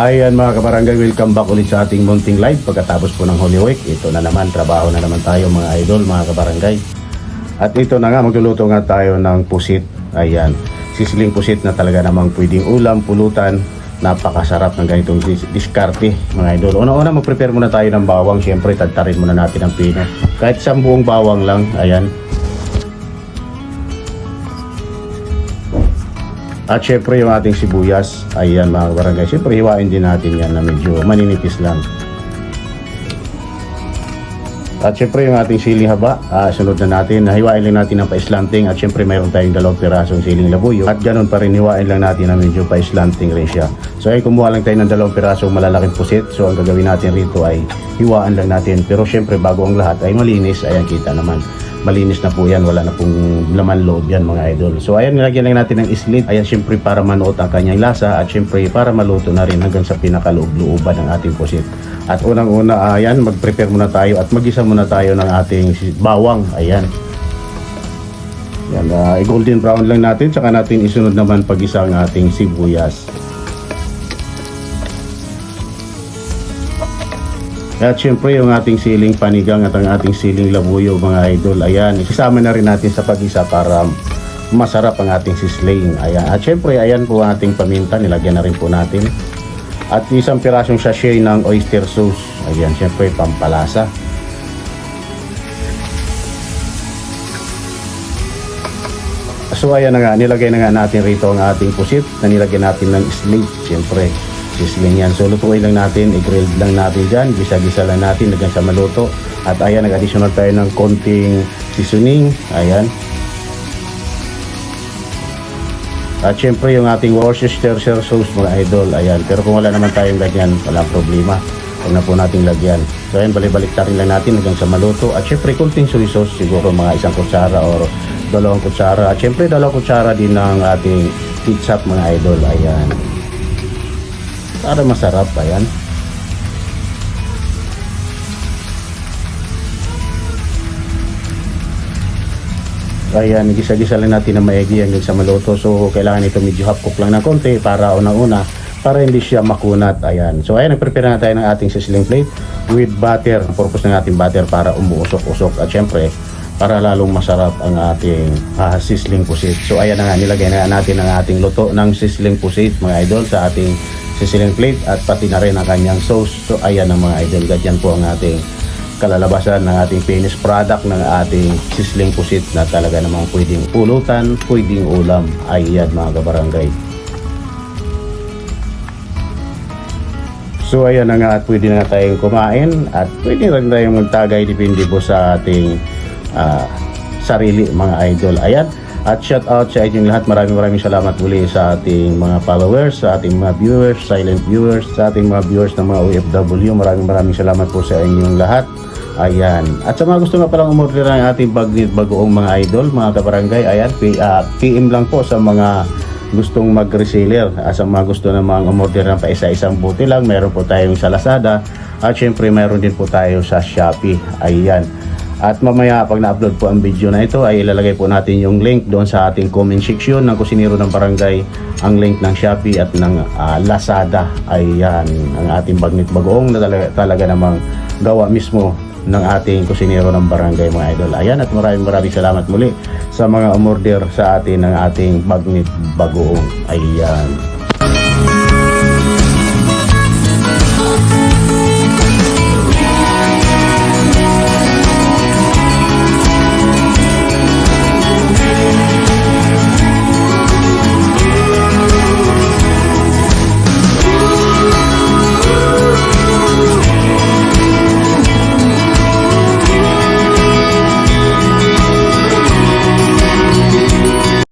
Ayan mga kabarangay, welcome back ulit sa ating munting live pagkatapos po ng Holy Week. Ito na naman, trabaho na naman tayo mga idol, mga kabarangay. At ito na nga, magluluto nga tayo ng pusit. Ayan, sisiling pusit na talaga namang pwedeng ulam, pulutan. Napakasarap ng ganitong dis- diskarte mga idol. Una-una mag-prepare muna tayo ng bawang. Siyempre, tagtarin muna natin ang pino. Kahit isang buong bawang lang, ayan. At syempre yung ating sibuyas, ayan mga barangay. Syempre hiwain din natin yan na medyo maninipis lang. At syempre yung ating siling haba, ah, sunod na natin. Hiwain lang natin ng paislanting at syempre mayroon tayong dalawang pirasong siling labuyo. At ganun pa rin hiwain lang natin na medyo paislanting rin siya. So ay kumuha lang tayo ng dalawang pirasong malalaking pusit. So ang gagawin natin rito ay hiwaan lang natin. Pero syempre bago ang lahat ay malinis. Ayan kita naman malinis na po yan, wala na pong laman loob yan mga idol. So ayan, nilagyan lang natin ng islit. Ayan, syempre para manuot ang kanyang lasa at syempre para maluto na rin hanggang sa pinakaloob-looban ng ating pusit. At unang-una, ayan, mag-prepare muna tayo at magisa muna tayo ng ating bawang. Ayan. Yan, uh, i-golden brown lang natin, tsaka natin isunod naman pag-isa ang ating sibuyas. At syempre yung ating siling panigang at ang ating siling labuyo mga idol. Ayan, isasama na rin natin sa pag-isa para masarap ang ating sisling. Ayan. At syempre ayan po ang ating paminta. Nilagyan na rin po natin. At isang pirasong sachet ng oyster sauce. Ayan, syempre pampalasa. So ayan na nga, nilagay na nga natin rito ang ating pusit na nilagyan natin ng slate. Syempre, sisling yan. So lutuin lang natin, i-grilled lang natin dyan, gisa-gisa lang natin hanggang sa maluto. At ayan, nag-additional tayo ng konting seasoning. Ayan. At syempre yung ating Worcestershire sauce mga idol. Ayan, pero kung wala naman tayong ganyan, walang problema. Huwag na po nating lagyan. So ayan, balik-balik rin lang natin hanggang sa maluto. At syempre, kunting soy sauce, siguro mga isang kutsara or dalawang kutsara. At syempre, dalawang kutsara din ng ating ketchup mga idol. Ayan. Para masarap, ayan. Ayan, gisa-gisa lang natin na maigi hanggang sa maluto. So, kailangan ito medyo half cook lang ng konti para unang-una, para hindi siya makunat. Ayan. So, ayan, nagprepare na tayo ng ating sizzling plate with butter. Ang purpose ng ating butter para umuusok-usok. At syempre, para lalong masarap ang ating ah, sizzling pusit. So, ayan na nga, nilagay na natin ang ating luto ng sizzling pusit, mga idol, sa ating sizzling plate at pati na rin ang kanyang sauce. So, ayan na mga idol, ganyan po ang ating kalalabasan ng ating finished product ng ating sizzling pusit na talaga namang pwedeng pulutan, pwedeng ulam. Ayan mga kabarangay. So ayan na nga at pwede na tayong kumain at pwede rin tayong magtagay depende po sa ating ah, sarili mga idol. Ayan. At shout out sa inyong lahat. Maraming maraming salamat muli sa ating mga followers, sa ating mga viewers, silent viewers, sa ating mga viewers ng mga OFW. Maraming maraming salamat po sa inyong lahat. Ayan. At sa mga gusto nga palang umorder ng ating bagnit bagoong mga idol, mga kabarangay, ayan, P- ah, PM lang po sa mga gustong mag-reseller. Ah, sa mga gusto na mga umorder ng pa isa-isang buti lang, meron po tayong sa Lazada. At syempre, meron din po tayo sa Shopee. Ayan. At mamaya pag na-upload po ang video na ito ay ilalagay po natin yung link doon sa ating comment section ng Kusinero ng Barangay ang link ng Shopee at ng ah, Lazada. Ayan, ang ating bagnit bagoong na talaga, talaga namang gawa mismo ng ating kusinero ng barangay mga idol. Ayan at maraming maraming salamat muli sa mga umorder sa atin ng ating bagnit bagoong. Ayan.